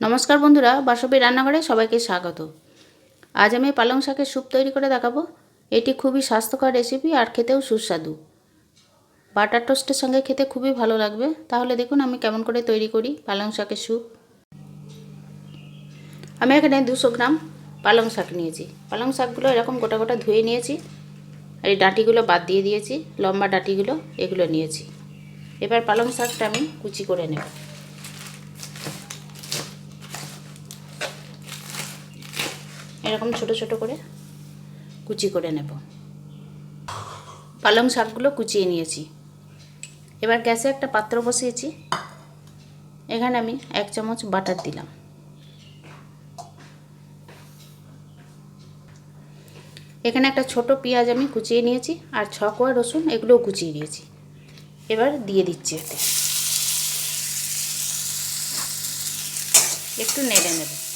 নমস্কার বন্ধুরা, বাসবী রান্নাঘরে সবাইকে স্বাগত। আজ আমি পালং শাকের স্যুপ তৈরি করে দেখাবো। এটি খুবই স্বাস্থ্যকর রেসিপি আর খেতেও সুস্বাদু। বাটার টোস্টের সঙ্গে খেতে খুবই ভালো লাগবে। তাহলে দেখুন আমি কেমন করে তৈরি করি পালং শাকের স্যুপ। আমি এখানে দুশো গ্রাম পালং শাক নিয়েছি। পালং শাকগুলো এরকম গোটা গোটা ধুয়ে নিয়েছি। আর এই ডাঁটিগুলো বাদ দিয়ে দিয়েছি, লম্বা ডাঁটিগুলো এগুলো নিয়েছি। এবার পালং শাকটা আমি কুচি করে নেব। এরকম ছোট ছোট করে কুচি করে নেব। পালং শাকগুলো কুচিয়ে নিয়েছি। এবার গ্যাসে একটা পাত্র বসিয়েছি। এখানে আমি এক চামচ বাটার দিলাম। এখানে একটা ছোট পেঁয়াজ আমি কুচিয়ে নিয়েছি আর ছ কোয়া রসুন এগুলোও কুচিয়ে নিয়েছি। এবার দিয়ে দিচ্ছি এতে। একটু নেড়ে নেবে।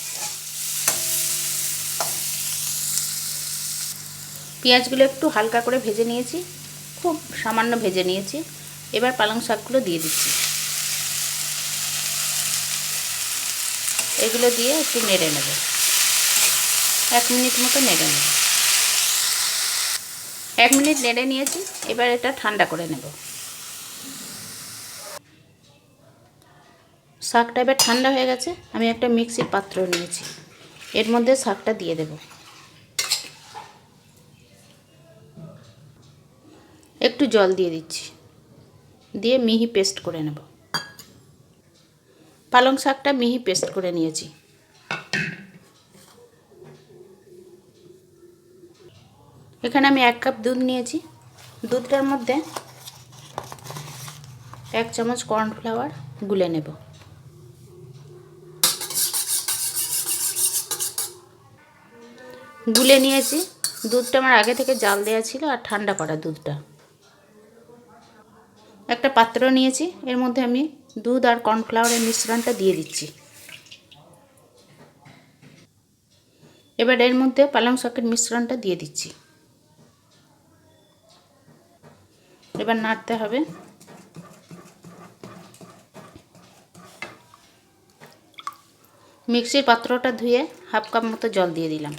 পেঁয়াজগুলো একটু হালকা করে ভেজে নিয়েছি, খুব সামান্য ভেজে নিয়েছি। এবার পালং শাকগুলো দিয়ে দিচ্ছি। এগুলো দিয়ে একটু নেড়ে নেব। এক মিনিট মতো নেড়ে নেব। এক মিনিট নেড়ে নিয়েছি, এবার এটা ঠান্ডা করে নেব। শাকটা এবার ঠান্ডা হয়ে গেছে, আমি একটা মিক্সির পাত্র নিয়েছি। এর মধ্যে শাকটা দিয়ে দেবো। একটু জল দিয়ে দিচ্ছি। দিয়ে মিহি পেস্ট করে নেব। পালং শাকটা মিহি পেস্ট করে নিয়েছি। এখানে আমি এক কাপ দুধ নিয়েছি। দুধটার মধ্যে এক চামচ কর্নফ্লাওয়ার গুলে নেব। গুলে নিয়েছি। দুধটা আমার আগে থেকে জাল দেওয়া ছিল আর ঠান্ডা করা দুধটা। একটা পাত্র নিয়েছি, এর মধ্যে আমি দুধ আর কর্নফ্লাওয়ারের মিশ্রণটা দিয়ে দিচ্ছি। এবার এর মধ্যে পালং শাকের মিশ্রণটা দিয়ে দিচ্ছি। এবার নাড়তে হবে। মিক্সির পাত্রটা ধুয়ে হাফ কাপ মতো জল দিয়ে দিলাম।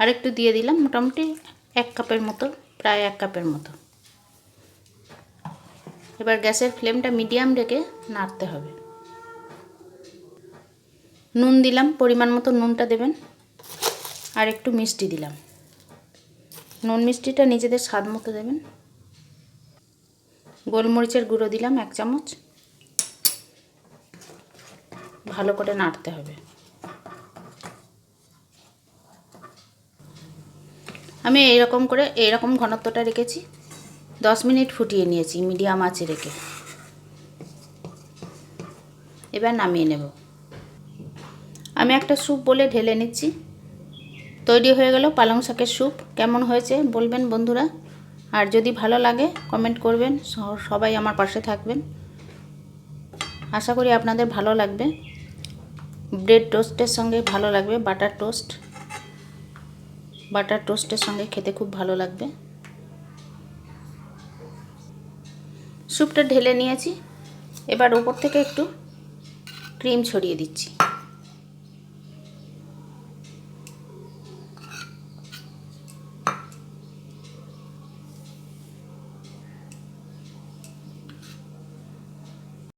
আর একটু দিয়ে দিলাম, মোটামুটি এক কাপের মতো প্রায় এক কাপের মতো। এবার গ্যাসের ফ্লেমটা মিডিয়াম রেখে নাড়তে হবে। নুন দিলাম, পরিমাণ মতো নুনটা দেবেন। আর একটু মিষ্টি দিলাম। নুন মিষ্টিটা নিজেদের স্বাদ মতো দেবেন। গোলমরিচের গুঁড়ো দিলাম এক চামচ। ভালো করে নাড়তে হবে। আমি এইরকম করে এইরকম ঘনত্বটা রেখেছি। দশ মিনিট ফুটিয়ে নিয়েছি, মিডিয়াম আঁচে রেখে। এবার নামিয়ে নেব। আমি একটা স্যুপ বলে ঢেলে নিচ্ছি। তৈরি হয়ে গেল পালং শাকের স্যুপ। কেমন হয়েছে বলবেন বন্ধুরা? আর যদি ভালো লাগে, কমেন্ট করবেন। সবাই আমার পাশে থাকবেন। আশা করি আপনাদের ভালো লাগবে। ব্রেড টোস্টের সঙ্গে ভালো লাগবে, বাটার টোস্ট। বাটার টোস্টের সঙ্গে খেতে খুব ভালো লাগবে। স্যুপটা ঢেলে নিয়েছি। এবার ওপর থেকে একটু ক্রিম ছড়িয়ে দিচ্ছি।